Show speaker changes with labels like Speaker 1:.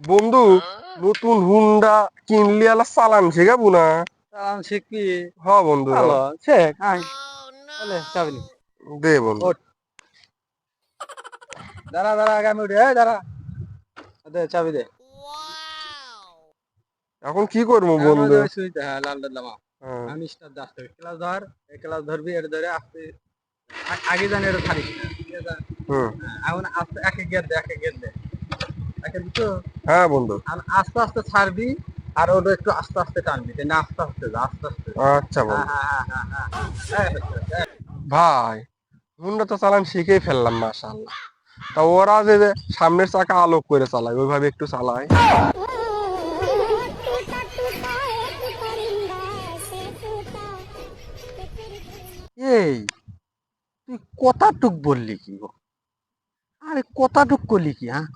Speaker 1: বন্ধু নতুন হুন্ডা কিনলি আলা চালান শেখাবো না।
Speaker 2: চালান শিখবি?
Speaker 1: হ বন্ধু
Speaker 2: শেখ নি।
Speaker 1: দে বন্ধু।
Speaker 2: দাঁড়া দাঁড়া আগামী উঠে দাঁড়া। দে চাবি দে।
Speaker 1: এখন কি করব বন্ধু?
Speaker 2: হ্যাঁ লাল লামা
Speaker 1: হ্যাঁ।
Speaker 2: আমি স্টার্ট দে আসতে ক্লাস ধর এই ক্লাস ধরবি এটা ধরে আস্তে আগে জানি এটা ছাড়িস না। হ্যাঁ, এখন আস্তে একে গিয়ার দে একে গিয়ার দে। একে
Speaker 1: হ্যাঁ বন্ধু।
Speaker 2: আস্তে আস্তে ছাড়বি আর ওটা একটু আস্তে আস্তে টানবি না? আস্তে আস্তে আস্তে আস্তে।
Speaker 1: আচ্ছা
Speaker 2: হ্যাঁ, হ্যাঁ, হ্যাঁ,
Speaker 1: ভাই মুন্ডা তো চালান শিখেই ফেললাম মাশাআল্লাহ। তা ওরা যে সামনের চাকা আলোক করে চালায় ওইভাবে একটু চালায়।
Speaker 2: এই তুই কথাটুক বললি কি গো? আরে কথাটুক করলি কি হ্যাঁ